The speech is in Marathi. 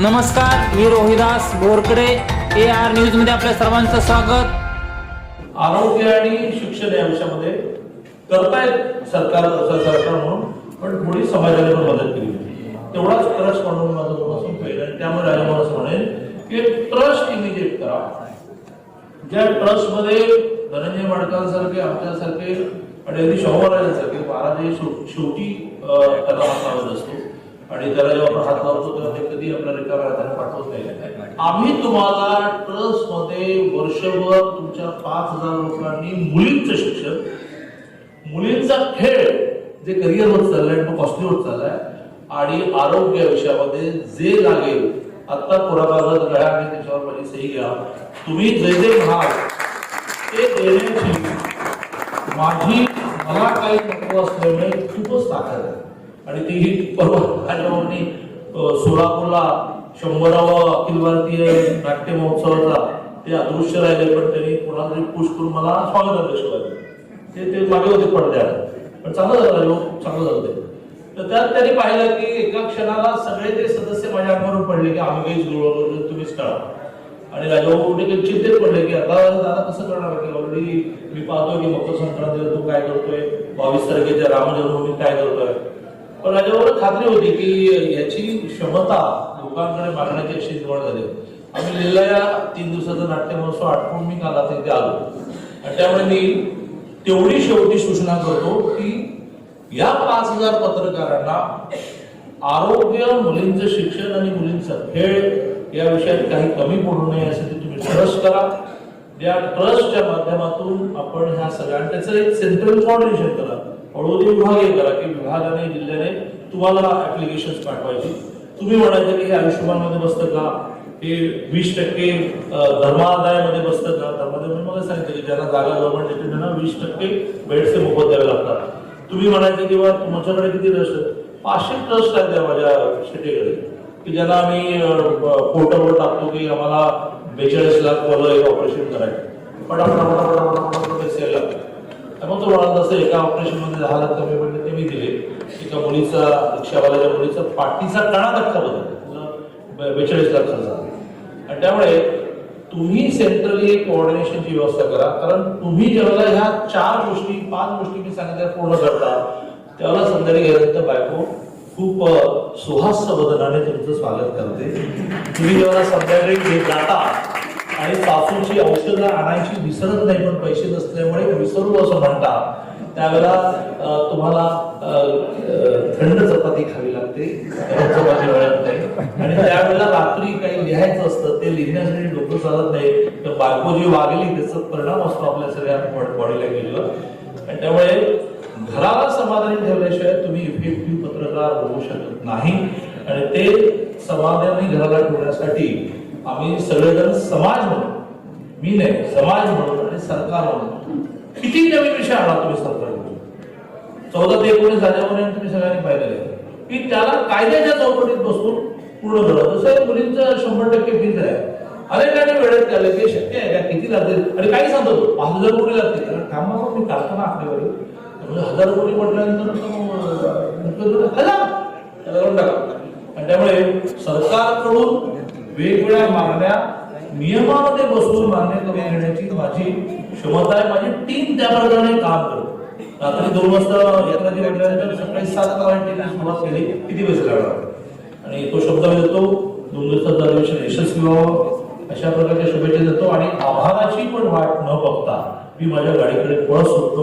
नमस्कार मी रोहिदास बोरकडे ए आर न्यूजमध्ये आपल्या सर्वांचं स्वागत. आरोग्य आणि शिक्षण या विषयामध्ये करतायत सरकार सरकार म्हणून पण थोडी समाजाने पण मदत केली तेवढाच ट्रस्ट म्हणून माझं तुम्हाला पहिलं आणि त्यामुळे राजा मला म्हणेल की ट्रस्ट इमिजिएट करा. ज्या ट्रस्टमध्ये धनंजय माडकांसारखे आमच्यासारखे आणि अगदी शाहू महाराजांसारखे महाराज हे शेवटी कथा असतो आणि त्याला जेव्हा आपण हात लावतो तेव्हा ते कधी आपल्या रिकाम्या हाताने पाठवत नाही. आम्ही तुम्हाला ट्रस्टमध्ये वर्षभर तुमच्या पाच हजार लोकांनी मुलींचं शिक्षण मुलींचा खेळ जे करिअर होत चाललंय तो कॉस्टली होत चाललाय आणि आरोग्य विषयामध्ये जे लागेल आता पुराकागद घ्या आणि त्याच्यावर माझी सही घ्या. तुम्ही जे जे म्हणाल ते देण्याची माझी मला काही नको असल्यामुळे खूपच ताकद आहे. आणि ती ही परवा राजाभाऊंनी सोलापूरला शंभरावा अखिल भारतीय नाट्य महोत्सवाचा ते अदृश्य राहिले पण त्यांनी कोणाला तरी पुश करून मला स्वागताध्यक्ष लागले ते ते मागे होते पडद्यात. पण चांगलं झालं लोक चांगलं झालं ते. तर त्यात त्यांनी पाहिलं की एका क्षणाला सगळे ते सदस्य माझ्या अंगावर पडले की आम्ही काहीच जुळवलं तुम्हीच कळा आणि राजाभाऊ कुठे काही चिंतेत पडले की आता दादा कसं करणार? की ऑलरेडी मी पाहतोय की मकर संक्रांतीला तू काय करतोय? बावीस तारखेच्या रामजन्मभूमी काय करतोय? पण राजाभाऊला खात्री होती की याची क्षमता लोकांकडे मागण्याची अशी निर्माण झाली आम्ही लिहिलेल्या तीन दिवसाचा नाट्य महोत्सव आठवून मी काल आता इथे आलो. आणि त्यामुळे मी तेवढी शेवटी सूचना करतो की या पाच हजार पत्रकारांना आरोग्य मुलींचं शिक्षण आणि मुलींचा खेळ या विषयात काही कमी पडू नये यासाठी तुम्ही ट्रस्ट करा. या ट्रस्टच्या माध्यमातून आपण ह्या सगळ्या त्याचं एक सेंट्रल फाउंडेशन करा. हळूहळू विभागीय करा की विभागाने जिल्ह्याने तुम्हाला ऍप्लिकेशन पाठवायची. तुम्ही म्हणायचं की हे आयुष्यमानमध्ये बसतं का? हे वीस टक्के धर्मादायामध्ये बसतं का? धर्मादाय मी मला सांगितलं की ज्यांना जागा गव्हर्नमेंट देते त्यांना वीस टक्के बेडचे मोफत द्यावे लागतात. तुम्ही म्हणायचं किंवा तुमच्याकडे किती ट्रस्ट आहेत? पाचशे ट्रस्ट आहेत त्या माझ्या शेतीकडे. की ज्यांना आम्ही पोर्टलवर टाकतो की आम्हाला बेचाळीस लाख वाला एक ऑपरेशन करायचं. पटापटा पटापटा पटापटा पैसे यायला त्यामुळे तो म्हणाला जसं एका ऑपरेशनमध्ये दहा लाख कमी पडले ते मी दिले. एका मुलीचा रिक्षावाल्याच्या मुलीचा पाठीचा कणा धक्का बदल बेचाळीस लाख खर्च झाला. आणि त्यामुळे तुम्ही सेंट्रली कोऑर्डिनेशनची व्यवस्था करा. कारण तुम्ही जेव्हा ह्या चार गोष्टी पाच गोष्टी मी सांगितल्या पूर्ण करता त्याला संध्याकाळी गेल्यानंतर बायको खूप सुहास्य बदनाने तुमचं स्वागत करते. तुम्ही जेव्हा संध्याकाळी जाता आणि सासूची औषधं आणायची विसरत नाही पण पैसे नसल्यामुळे विसरू असं म्हणता. त्यावेळेला तुम्हाला थंड चपाती खावी लागते चपाती मिळत नाही आणि त्यावेळेला रात्री काही लिहायचं असतं ते लिहिण्यासाठी डोकं चालत नाही. तर बायको जी वागली त्याचा परिणाम असतो आपल्या सगळ्या बॉडीला गेलेलं. आणि त्यामुळे घराला समाधानी ठेवल्याशिवाय तुम्ही इफेक्टिव्ह पत्रकार होऊ शकत नाही. आणि ते समाधानी घराला ठेवण्यासाठी आम्ही सगळेजण समाज म्हणून मी नाही समाज म्हणून आणि सरकार म्हणून किती नवीन विषय आला तुम्ही सरकार चौदा ते एकोणीस झाल्यापर्यंत तुम्ही सगळ्यांनी पाहिलेलं की त्याला कायद्याच्या चौकटीत बसून पूर्ण करा. जसं मुलींचं शंभर टक्के फीज आहे. अनेकांनी वेळेत केलं ते शक्य आहे का? किती लागतील आणि काही सांगतो पाच हजार कोटी लागतील. कारण कामावर मी कारखाना आकडेवारी म्हणजे हजार कोटी म्हटल्यानंतर हजार त्याला करून टाका. त्यामुळे सरकारकडून वेगवेगळ्या मागण्या नियमामध्ये बसून मान्य करून घेण्याची माझी क्षमता आहे. माझी टीम त्या प्रकारे काम करते. रात्री दोन वाजता यात्राची म्हटल्यानंतर सकाळी सात वाजता सुरुवात केली किती पैसे लागणार? आणि तो शब्द मी देतो दोन दिवसात अधिवेशन यशस्वी व्हावं. अशा प्रकारच्या शुभेच्छा देतो आणि आभाराची पण वाट न बघता मी माझ्या गाडीकडे पळत सुटतो